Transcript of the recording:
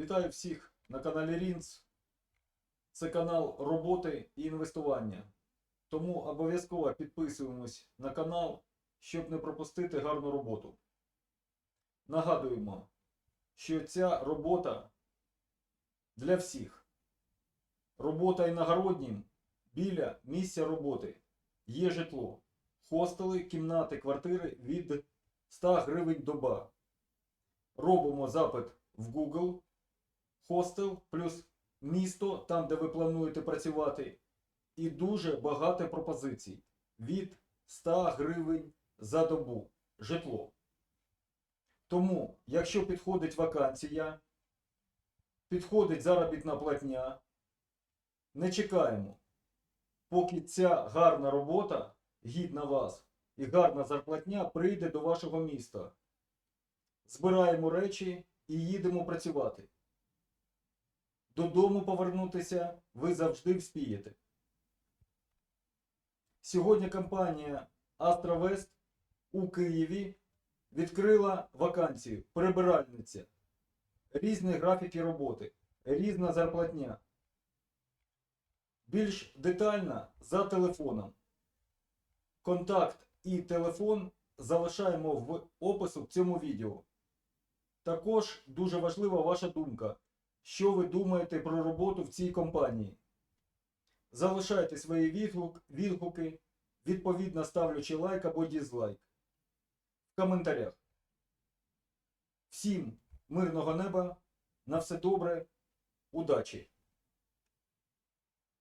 Вітаю всіх на каналі Рінц. Це канал роботи і інвестування. Тому обов'язково підписуємось на канал, щоб не пропустити гарну роботу. Нагадуємо, що ця робота для всіх. Робота іногороднім біля місця роботи. Є житло. Хостели, кімнати, квартири від 100 гривень доба. Робимо запит в Google хостел плюс місто, там, де ви плануєте працювати, і дуже багато пропозицій від 100 гривень за добу житло. Тому, якщо підходить вакансія, підходить заробітна платня, не чекаємо, поки ця гарна робота, гідна вас і гарна зарплатня прийде до вашого міста. Збираємо речі і їдемо працювати. Додому повернутися ви завжди вспієте. Сьогодні компанія Астровест у Києві відкрила вакансію прибиральниця. Різні графіки роботи, різна зарплатня. Більш детально за телефоном. Контакт і телефон залишаємо в опису в цьому відео. Також дуже важлива ваша думка. Що ви думаєте про роботу в цій компанії? Залишайте свої відгук, відгуки, відповідно ставлячи лайк або дізлайк в коментарях. Всім мирного неба, на все добре, удачі!